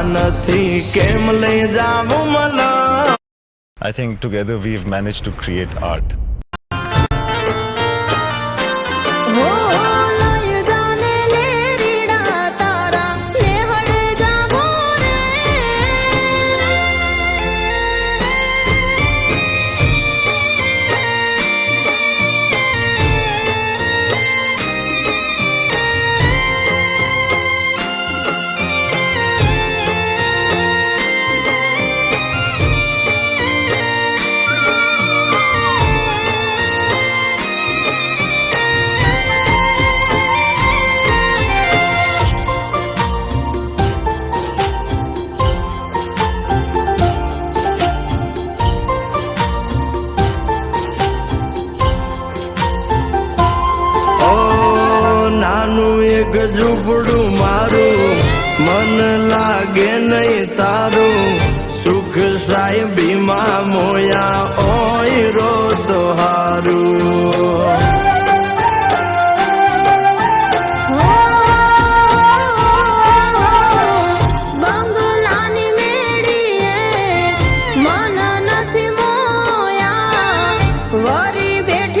નળિયાના ઠેકાણા નથી કેમ લઈ જાવું મલા I think together we've managed to create art. ઝૂંપડું મારું. મન લાગે નહીં તારું. સુખ સાહેબીમાં મોયા ઓય રો તો હારું વરી બેઠી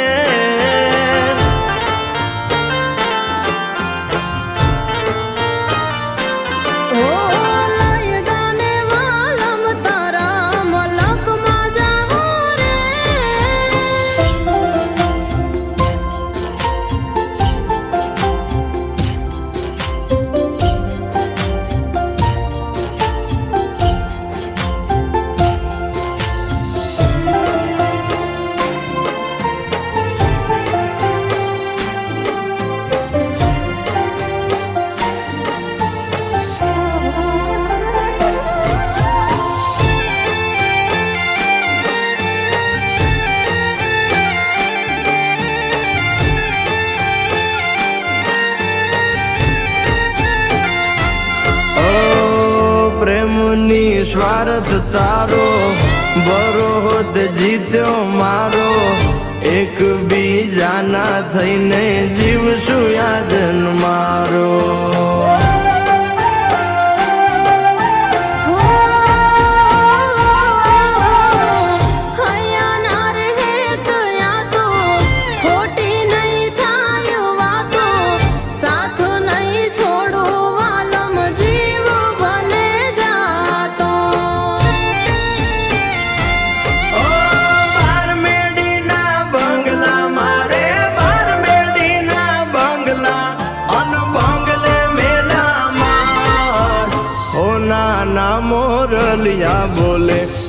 પ્રેમની સ્વાર્થ તારો બરોહદ જીત્યો મારો. એક બીજાના થઈને જીવશું યાજન મારો માર ઓ